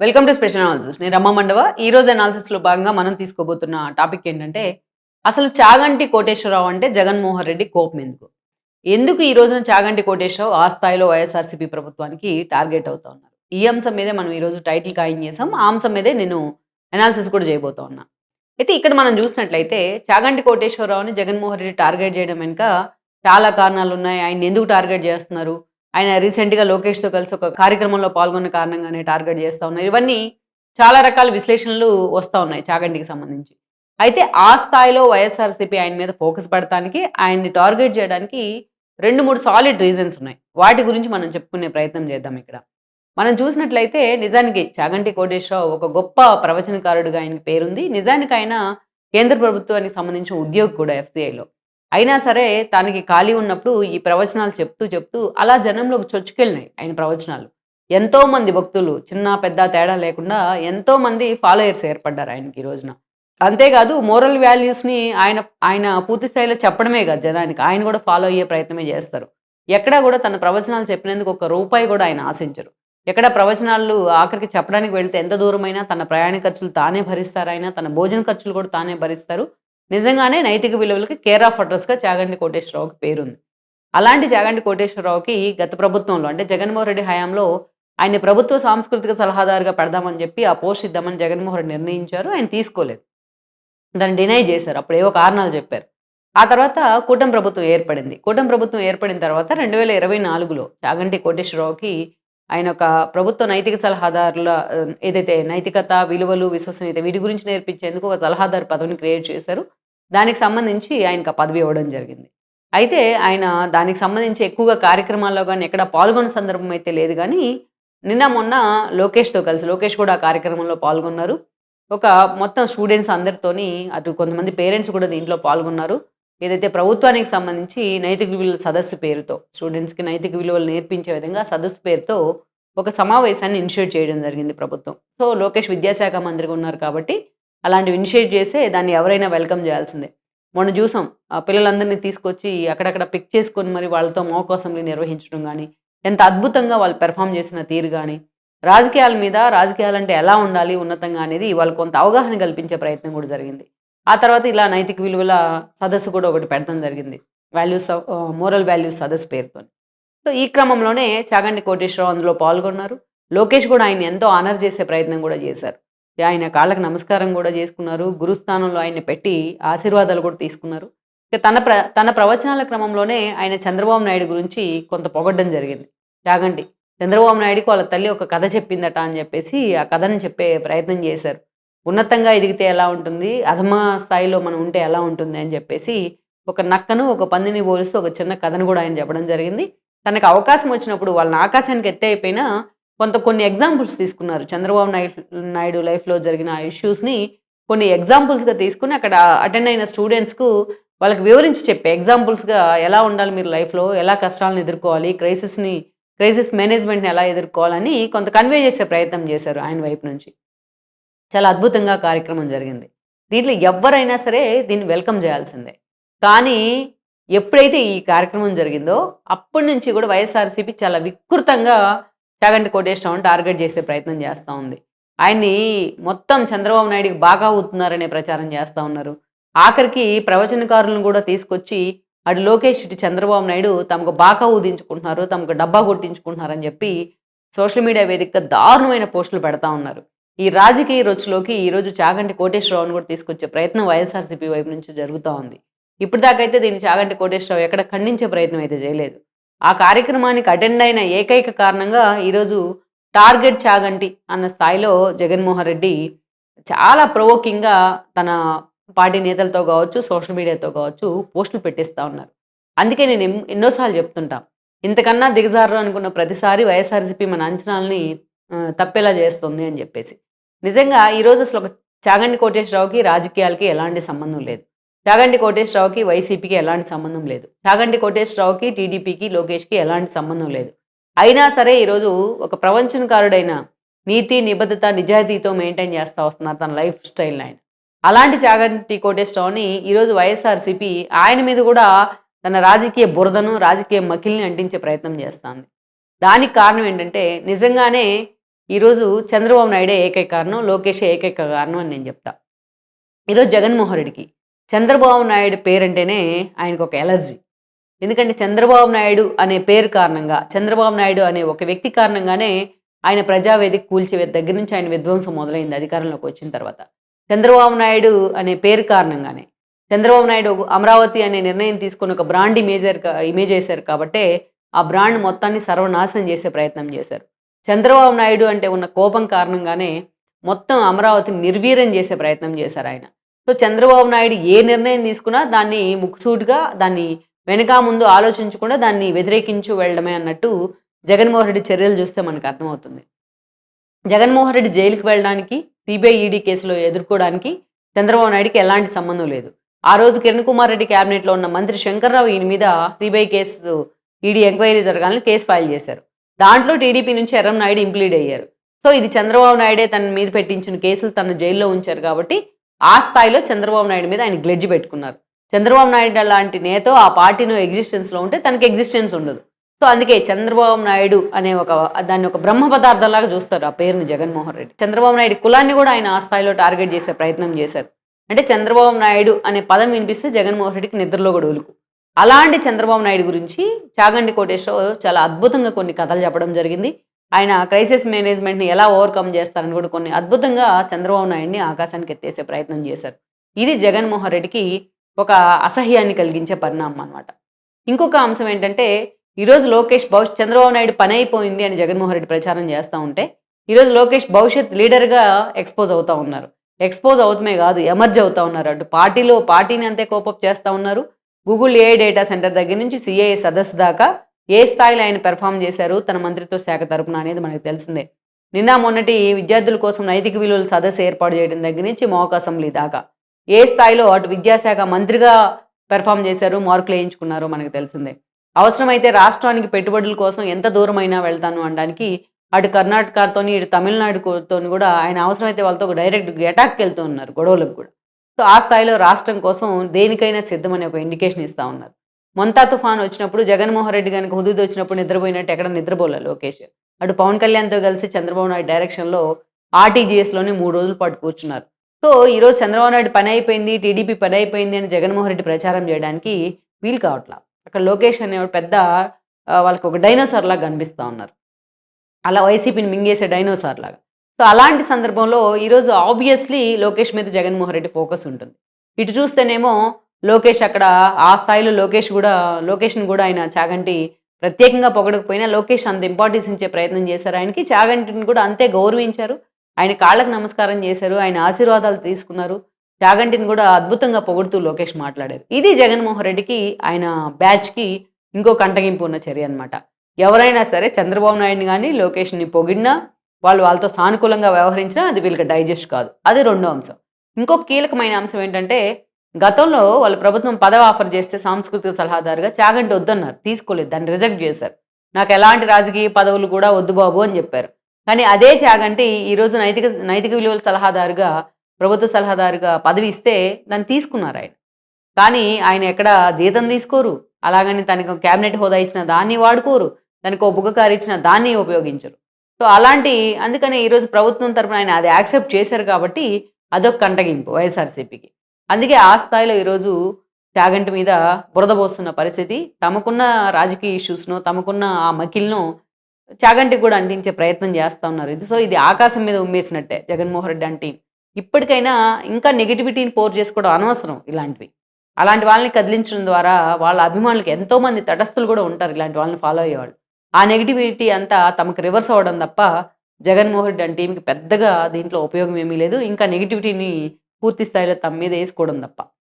Welcome to special analysis నేను రమ్మ మండవ. ఈ రోజు అనాలిసిస్లో భాగంగా మనం తీసుకోబోతున్న టాపిక్ ఏంటంటే అసలు చాగంటి కోటేశ్వరరావు అంటే జగన్మోహన్ రెడ్డి కోపం ఎందుకు? ఎందుకు ఈ రోజున చాగంటి కోటేశ్వరరావు ఆ స్థాయిలో వైఎస్ఆర్సీపీ ప్రభుత్వానికి టార్గెట్ అవుతా ఉన్నారు? ఈ అంశం మీదే మనం ఈ రోజు టైటిల్ ఖాయం చేసాం ఆ అంశం మీదే నేను అనాలిసిస్ కూడా చేయబోతా ఉన్నా. అయితే ఇక్కడ మనం చూసినట్లయితే చాగంటి కోటేశ్వరరావుని జగన్మోహన్ రెడ్డి టార్గెట్ చేయడం వెనుక చాలా కారణాలు ఉన్నాయి. ఆయన ఎందుకు టార్గెట్ చేస్తున్నారు? ఆయన రీసెంట్గా లోకేష్తో కలిసి ఒక కార్యక్రమంలో పాల్గొన్న కారణంగానే టార్గెట్ చేస్తూ ఉన్నారు. ఇవన్నీ చాలా రకాల విశ్లేషణలు వస్తూ ఉన్నాయి చాగంటికి సంబంధించి. అయితే ఆ స్థాయిలో వైఎస్ఆర్సీపీ ఆయన మీద ఫోకస్ పడటానికి ఆయన్ని టార్గెట్ చేయడానికి రెండు మూడు సాలిడ్ రీజన్స్ ఉన్నాయి. వాటి గురించి మనం చెప్పుకునే ప్రయత్నం చేద్దాం ఇక్కడ. మనం చూసినట్లయితే నిజానికి చాగంటి కోటేశ్వరరావు ఒక గొప్ప ప్రవచనకారుడిగా ఆయనకి పేరుంది. నిజానికి ఆయన కేంద్ర ప్రభుత్వానికి సంబంధించిన ఉద్యోగి కూడా ఎఫ్సిఐలో అయినా సరే తనకి ఖాళీ ఉన్నప్పుడు ఈ ప్రవచనాలు చెప్తూ చెప్తూ అలా జనంలోకి చొచ్చుకెళ్ళినాయి ఆయన ప్రవచనాలు. ఎంతోమంది భక్తులు చిన్న పెద్ద తేడా లేకుండా ఎంతోమంది ఫాలోయర్స్ ఏర్పడ్డారు ఆయనకి ఈ రోజున. అంతేకాదు మోరల్ వాల్యూస్ని ఆయన ఆయన పూర్తి స్థాయిలో చెప్పడమే కాదు జనానికి. ఆయన కూడా ఫాలో అయ్యే ప్రయత్నమే చేస్తారు. ఎక్కడా కూడా తన ప్రవచనాలు చెప్పినందుకు ఒక రూపాయి కూడా ఆయన ఆశించరు. ఎక్కడ ప్రవచనాలు ఆఖరికి చెప్పడానికి వెళ్తే ఎంత దూరమైనా తన ప్రయాణ ఖర్చులు తానే భరిస్తారు ఆయన తన భోజన ఖర్చులు కూడా తానే భరిస్తారు. నిజంగానే నైతిక విలువలకి కేర్ ఆఫ్ అడ్రస్గా చాగంటి కోటేశ్వరరావుకి పేరుంది. అలాంటి చాగంటి కోటేశ్వరరావుకి గత ప్రభుత్వంలో అంటే జగన్మోహన్ రెడ్డి హయాంలో ఆయన ప్రభుత్వ సాంస్కృతిక సలహాదారుగా పెడదామని చెప్పి ఆ పోస్ట్ ఇద్దామని జగన్మోహన్ రెడ్డి నిర్ణయించారు ఆయన తీసుకోలేదు. దాన్ని డినై చేశారు అప్పుడు ఏవో కారణాలు చెప్పారు. ఆ తర్వాత కూటమి ప్రభుత్వం ఏర్పడింది. కూటమి ప్రభుత్వం ఏర్పడిన తర్వాత రెండు వేల ఇరవై నాలుగులో చాగంటి కోటేశ్వరరావుకి ఆయన ఒక ప్రభుత్వ నైతిక సలహాదారుల ఏదైతే నైతికత విలువలు విశ్వసనీయత వీటి గురించి నేర్పించేందుకు ఒక సలహాదారు పదవిని క్రియేట్ చేశారు. దానికి సంబంధించి ఆయనకు ఆ పదవి ఇవ్వడం జరిగింది. అయితే ఆయన దానికి సంబంధించి ఎక్కువగా కార్యక్రమాల్లో కానీ ఎక్కడ పాల్గొన్న సందర్భం అయితే లేదు కానీ నిన్న మొన్న లోకేష్తో కలిసి లోకేష్ కూడా ఆ కార్యక్రమంలో పాల్గొన్నారు. ఒక మొత్తం స్టూడెంట్స్ అందరితోని అటు కొంతమంది పేరెంట్స్ కూడా దీంట్లో పాల్గొన్నారు. ఏదైతే ప్రభుత్వానికి సంబంధించి నైతిక విలువల సదస్సు పేరుతో స్టూడెంట్స్కి నైతిక విలువలు నేర్పించే విధంగా సదస్సు పేరుతో ఒక సమావేశాన్ని ఇనిషియేట్ చేయడం జరిగింది ప్రభుత్వం. సో లోకేష్ విద్యాశాఖ మంత్రిగా ఉన్నారు కాబట్టి అలాంటివి ఇనిషియేట్ చేస్తే దాన్ని ఎవరైనా వెల్కమ్ చేయాల్సిందే. మొన్న చూసాం ఆ పిల్లలందరినీ తీసుకొచ్చి అక్కడక్కడ పిక్ చేసుకొని మరి వాళ్ళతో మోక్ అసెంబ్లీ నిర్వహించడం కానీ ఎంత అద్భుతంగా వాళ్ళు పెర్ఫామ్ చేసిన తీరు కానీ రాజకీయాల మీద రాజకీయాలంటే ఎలా ఉండాలి ఉన్నతంగా అనేది వాళ్ళు కొంత అవగాహన కల్పించే ప్రయత్నం కూడా జరిగింది. ఆ తర్వాత ఇలా నైతిక విలువల సదస్సు కూడా ఒకటి పెడతాం జరిగింది. వాల్యూస్ మోరల్ వాల్యూస్ సదస్సు పేరుతో. సో ఈ క్రమంలోనే చాగండి కోటేశ్వరరావు అందులో పాల్గొన్నారు. లోకేష్ కూడా ఆయన ఎంతో ఆనర్ చేసే ప్రయత్నం కూడా చేశారు. ఆయన కాళ్ళకి నమస్కారం కూడా చేసుకున్నారు. గురుస్థానంలో ఆయన పెట్టి ఆశీర్వాదాలు కూడా తీసుకున్నారు. ఇక తన ప్ర తన ప్రవచనాల క్రమంలోనే ఆయన చంద్రబాబు నాయుడు గురించి కొంత పొగడ్డం జరిగింది. చాగండి చంద్రబాబు నాయుడుకి వాళ్ళ తల్లి ఒక కథ చెప్పిందట అని చెప్పేసి ఆ కథను చెప్పే ప్రయత్నం చేశారు. ఉన్నతంగా ఎదిగితే ఎలా ఉంటుంది? అధమ స్థాయిలో మనం ఉంటే ఎలా ఉంటుంది అని చెప్పేసి ఒక నక్కను ఒక పందిని పోలిస్తూ ఒక చిన్న కథను కూడా ఆయన చెప్పడం జరిగింది. తనకు అవకాశం వచ్చినప్పుడు వాళ్ళని ఆకాశానికి ఎత్తే అయిపోయినా కొంత కొన్ని ఎగ్జాంపుల్స్ తీసుకున్నారు. చంద్రబాబు నాయుడు నాయుడు లైఫ్లో జరిగిన ఇష్యూస్ని కొన్ని ఎగ్జాంపుల్స్గా తీసుకుని అక్కడ అటెండ్ అయిన స్టూడెంట్స్కు వాళ్ళకి వివరించి చెప్పే ఎగ్జాంపుల్స్గా ఎలా ఉండాలి మీరు లైఫ్లో? ఎలా కష్టాలను ఎదుర్కోవాలి? క్రైసిస్ని క్రైసిస్ మేనేజ్మెంట్ని ఎలా ఎదుర్కోవాలని కొంత కన్వే చేసే ప్రయత్నం చేశారు ఆయన వైపు నుంచి. చాలా అద్భుతంగా కార్యక్రమం జరిగింది. దీంట్లో ఎవరైనా సరే దీన్ని వెల్కమ్ చేయాల్సిందే. కానీ ఎప్పుడైతే ఈ కార్యక్రమం జరిగిందో అప్పటి నుంచి కూడా వైఎస్ఆర్సీపీ చాలా వికృతంగా చాగంటి కోటేశ్వరం టార్గెట్ చేసే ప్రయత్నం చేస్తూ ఉంది. ఆయన్ని మొత్తం చంద్రబాబు నాయుడికి బాగా అవుతున్నారనే ప్రచారం చేస్తూ ఉన్నారు. ఆఖరికి ప్రవచనకారులను కూడా తీసుకొచ్చి అటు లోకేష్ ఇటు చంద్రబాబు నాయుడు తమకు బాగా ఊదించుకుంటున్నారు తమకు డబ్బా కొట్టించుకుంటున్నారని చెప్పి సోషల్ మీడియా వేదికగా దారుణమైన పోస్టులు పెడతా ఉన్నారు. ఈ రాజకీయ రొచ్చులోకి ఈరోజు చాగంటి కోటేశ్వరరావును కూడా తీసుకొచ్చే ప్రయత్నం వైఎస్ఆర్సీపీ వైపు నుంచి జరుగుతూ ఉంది. ఇప్పుడు దాకైతే దీన్ని చాగంటి కోటేశ్వరరావు ఎక్కడ ఖండించే ప్రయత్నం అయితే చేయలేదు. ఆ కార్యక్రమానికి అటెండ్ అయిన ఏకైక కారణంగా ఈరోజు టార్గెట్ చాగంటి అన్న స్థాయిలో జగన్మోహన్ రెడ్డి చాలా ప్రొవోకింగ్గా తన పార్టీ నేతలతో కావచ్చు సోషల్ మీడియాతో కావచ్చు పోస్టులు పెట్టేస్తూ ఉన్నారు. అందుకే నేను ఎన్నోసార్లు చెప్తుంటా ఇంతకన్నా దిగజారు అనుకున్న ప్రతిసారి వైఎస్ఆర్సీపీ మన అంచనాలని తప్పేలా చేస్తుంది అని చెప్పేసి. నిజంగా ఈరోజు అసలు ఒక చాగండి కోటేశ్వరరావుకి రాజకీయాలకి ఎలాంటి సంబంధం లేదు. చాగండి కోటేశ్వరరావుకి వైసీపీకి ఎలాంటి సంబంధం లేదు. చాగండి కోటేశ్వరరావుకి టీడీపీకి లోకేష్కి ఎలాంటి సంబంధం లేదు. అయినా సరే ఈరోజు ఒక ప్రవంచనకారుడైన నీతి నిబద్ధత నిజాయితీతో మెయింటైన్ చేస్తూ వస్తున్నారు తన లైఫ్ స్టైల్ ఆయన. అలాంటి చాగంటి కోటేశ్వరరావుని ఈరోజు వైఎస్ఆర్సీపీ ఆయన మీద కూడా తన రాజకీయ బురదను రాజకీయ మకిల్ని అంటించే ప్రయత్నం చేస్తుంది. దానికి కారణం ఏంటంటే నిజంగానే ఈరోజు చంద్రబాబు నాయుడే ఏకైక కారణం లోకేష్ ఏకైక కారణం అని నేను చెప్తా. ఈరోజు జగన్మోహన్ రెడ్డికి చంద్రబాబు నాయుడు పేరంటేనే ఆయనకు ఒక ఎలర్జీ. ఎందుకంటే చంద్రబాబు నాయుడు అనే పేరు కారణంగా చంద్రబాబు నాయుడు అనే ఒక వ్యక్తి కారణంగానే ఆయన ప్రజావేదిక కూల్చే దగ్గర నుంచి ఆయన విధ్వంసం మొదలైంది అధికారంలోకి వచ్చిన తర్వాత. చంద్రబాబు నాయుడు అనే పేరు కారణంగానే చంద్రబాబు నాయుడు అమరావతి అనే నిర్ణయం తీసుకుని ఒక బ్రాండ్ ఇమేజర్ ఇమేజ్ చేశారు కాబట్టే ఆ బ్రాండ్ మొత్తాన్ని సర్వనాశనం చేసే ప్రయత్నం చేశారు. చంద్రబాబు నాయుడు అంటే ఉన్న కోపం కారణంగానే మొత్తం అమరావతిని నిర్వీర్యం చేసే ప్రయత్నం చేశారు ఆయన. సో చంద్రబాబు నాయుడు ఏ నిర్ణయం తీసుకున్నా దాన్ని ముక్సూటుగా దాన్ని వెనక ముందు ఆలోచించకుండా దాన్ని వ్యతిరేకించు వెళ్ళడమే అన్నట్టు జగన్మోహన్ రెడ్డి చర్యలు చూస్తే మనకు అర్థమవుతుంది. జగన్మోహన్ రెడ్డి జైలుకి వెళ్ళడానికి సిబిఐ ఈడీ కేసులో ఎదుర్కోవడానికి చంద్రబాబు నాయుడికి ఎలాంటి సంబంధం లేదు. ఆ రోజు కిరణ్ కుమార్ రెడ్డి క్యాబినెట్లో ఉన్న మంత్రి శంకర్రావు ఈయన మీద సిబిఐ కేసు ఈడీ ఎంక్వైరీ జరగాలని కేసు ఫైల్ చేశారు. దాంట్లో టీడీపీ నుంచి ఎర్రం నాయుడు ఇంప్లీడ్ అయ్యారు. సో ఇది చంద్రబాబు నాయుడే తన మీద పెట్టించిన కేసులు తన జైల్లో ఉంచారు కాబట్టి ఆ స్థాయిలో చంద్రబాబు నాయుడు మీద ఆయన గ్లెడ్జి పెట్టుకున్నారు. చంద్రబాబు నాయుడు లాంటి నేత ఆ పార్టీలో ఎగ్జిస్టెన్స్లో ఉంటే తనకి ఎగ్జిస్టెన్స్ ఉండదు. సో అందుకే చంద్రబాబు నాయుడు అనే ఒక దాన్ని ఒక బ్రహ్మ పదార్థంలాగా చూస్తారు ఆ పేరుని జగన్మోహన్ రెడ్డి. చంద్రబాబు నాయుడు కులాన్ని కూడా ఆయన ఆ స్థాయిలో టార్గెట్ చేసే ప్రయత్నం చేశారు. అంటే చంద్రబాబు నాయుడు అనే పదం వినిపిస్తే జగన్మోహన్ రెడ్డికి నిద్రలో కూడా ఉలుకు. అలాంటి చంద్రబాబు నాయుడు గురించి చాగండి కోటేశ్వరరావు చాలా అద్భుతంగా కొన్ని కథలు చెప్పడం జరిగింది. ఆయన క్రైసిస్ మేనేజ్మెంట్ని ఎలా ఓవర్కమ్ చేస్తారని కూడా కొన్ని అద్భుతంగా చంద్రబాబు నాయుడిని ఆకాశానికి ఎత్తేసే ప్రయత్నం చేశారు. ఇది జగన్మోహన్ రెడ్డికి ఒక అసహ్యాన్ని కలిగించే పరిణామం అనమాట ఇంకొక అంశం ఏంటంటే ఈరోజు లోకేష్ భవిష్యత్ చంద్రబాబు నాయుడు పని అయిపోయింది అని జగన్మోహన్ రెడ్డి ప్రచారం చేస్తూ ఉంటే ఈరోజు లోకేష్ భవిష్యత్ లీడర్గా ఎక్స్పోజ్ అవుతూ ఉన్నారు. ఎక్స్పోజ్ అవుతమే కాదు ఎమర్జ్ అవుతూ ఉన్నారు. అటు పార్టీలో పార్టీని అంతే కోపప్ చేస్తూ ఉన్నారు. గూగుల్ ఏ డేటా సెంటర్ దగ్గర నుంచి సిఐఏ సదస్సు దాకా ఏ స్థాయిలో ఆయన పెర్ఫామ్ చేశారు తన మంత్రిత్వ శాఖ తరపున అనేది మనకు తెలిసిందే. నిన్న మొన్నటి విద్యార్థుల కోసం నైతిక విలువల సదస్సు ఏర్పాటు చేయడం దగ్గర నుంచి మోక్ అసెంబ్లీ దాకా. ఏ స్థాయిలో అటు విద్యాశాఖ మంత్రిగా పెర్ఫామ్ చేశారు మార్కులు వేయించుకున్నారో మనకు తెలిసిందే. అవసరమైతే రాష్ట్రానికి పెట్టుబడుల కోసం ఎంత దూరమైనా వెళ్తాను అనడానికి అటు కర్ణాటకతో ఇటు తమిళనాడుతో కూడా ఆయన అవసరమైతే వాళ్ళతో డైరెక్ట్ అటాక్కి వెళ్తూ ఉన్నారు గొడవలకు కూడా. సో ఆ స్థాయిలో రాష్ట్రం కోసం దేనికైనా సిద్ధమని ఒక ఇండికేషన్ ఇస్తూ ఉన్నారు. మొంతా తుఫాన్ వచ్చినప్పుడు జగన్మోహన్ రెడ్డి కనుక హుదూద్ వచ్చినప్పుడు నిద్రపోయినట్టు ఎక్కడ నిద్రపోలే లోకేష్. అటు పవన్ కళ్యాణ్తో కలిసి చంద్రబాబు నాయుడు డైరెక్షన్లో ఆర్టీజీఎస్లోనే మూడు రోజుల పాటు కూర్చున్నారు. సో ఈరోజు చంద్రబాబు నాయుడు పని అయిపోయింది టీడీపీ పని అయిపోయింది అని జగన్మోహన్ రెడ్డి ప్రచారం చేయడానికి వీలు కావట్లా? అక్కడ లోకేష్ అనేవాడు పెద్ద వాళ్ళకి ఒక డైనోసార్ లాగా కనిపిస్తూ ఉన్నారు. అలా వైసీపీని మింగేసే డైనోసార్ లాగా. సో అలాంటి సందర్భంలో ఈరోజు ఆబ్వియస్లీ లోకేష్ మీద జగన్మోహన్ రెడ్డి ఫోకస్ ఉంటుంది. ఇటు చూస్తేనేమో లోకేష్ అక్కడ ఆ స్థాయిలో లోకేష్ కూడా లోకేష్ని కూడా ఆయన చాగంటి ప్రత్యేకంగా పొగడకపోయినా లోకేష్ అంత ఇంపార్టెన్స్ ఇచ్చే ప్రయత్నం చేశారు. ఆయనకి చాగంటిని కూడా అంతే గౌరవించారు. ఆయన కాళ్ళకు నమస్కారం చేశారు. ఆయన ఆశీర్వాదాలు తీసుకున్నారు. చాగంటిని కూడా అద్భుతంగా పొగుడుతూ లోకేష్ మాట్లాడారు. ఇది జగన్మోహన్ రెడ్డికి ఆయన బ్యాచ్కి ఇంకో కంటగింపు ఉన్న చర్య అనమాట ఎవరైనా సరే చంద్రబాబు నాయుడిని కానీ లోకేష్ని పొగిడినా వాళ్ళు వాళ్ళతో సానుకూలంగా వ్యవహరించినా అది వీళ్ళకి డైజెస్ట్ కాదు. అది రెండో అంశం. ఇంకొక కీలకమైన అంశం ఏంటంటే గతంలో వాళ్ళు ప్రభుత్వం పదవి ఆఫర్ చేస్తే సాంస్కృతిక సలహాదారుగా చాగంటి వద్దన్నారు. తీసుకోలేదు. దాన్ని రిజెక్ట్ చేశారు. నాకు ఎలాంటి రాజకీయ పదవులు కూడా వద్దు బాబు అని చెప్పారు. కానీ అదే చాగంటి ఈరోజు నైతిక నైతిక విలువల సలహాదారుగా ప్రభుత్వ సలహాదారుగా పదవి ఇస్తే దాన్ని తీసుకున్నారు ఆయన. కానీ ఆయన ఎక్కడ జీతం తీసుకోరు. అలాగని తనకు క్యాబినెట్ హోదా ఇచ్చిన దాన్ని వాడుకోరు. తనకు ఒక ఇచ్చిన దాన్ని ఉపయోగించరు. సో అలాంటి అందుకనే ఈరోజు ప్రభుత్వం తరపున ఆయన అది యాక్సెప్ట్ చేశారు కాబట్టి అదొక కంటగింపు వైఎస్ఆర్సీపీకి. అందుకే ఆ స్థాయిలో ఈరోజు త్యాగంటి మీద బురద పోస్తున్న పరిస్థితి తమకున్న రాజకీయ ఇష్యూస్ను తమకున్న ఆ మకిల్ను చాగంటికి కూడా అంటించే ప్రయత్నం చేస్తూ ఉన్నారు. ఇది సో ఇది ఆకాశం మీద ఉమ్మేసినట్టే జగన్మోహన్ రెడ్డి అంటే. ఇప్పటికైనా ఇంకా నెగిటివిటీని పోర్ చేసుకోవడం అనవసరం ఇలాంటివి. అలాంటి వాళ్ళని కదిలించడం ద్వారా వాళ్ళ అభిమానులకు ఎంతోమంది తటస్థులు కూడా ఉంటారు ఇలాంటి వాళ్ళని ఫాలో అయ్యేవాళ్ళు. ఆ నెగిటివిటీ అంతా తమకు రివర్స్ అవ్వడం తప్ప జగన్మోహన్ రెడ్డి అంటే టీంకి పెద్దగా దీంట్లో ఉపయోగం ఏమీ లేదు. ఇంకా నెగిటివిటీని పూర్తి స్థాయిలో తమ మీద వేసుకోవడం తప్ప.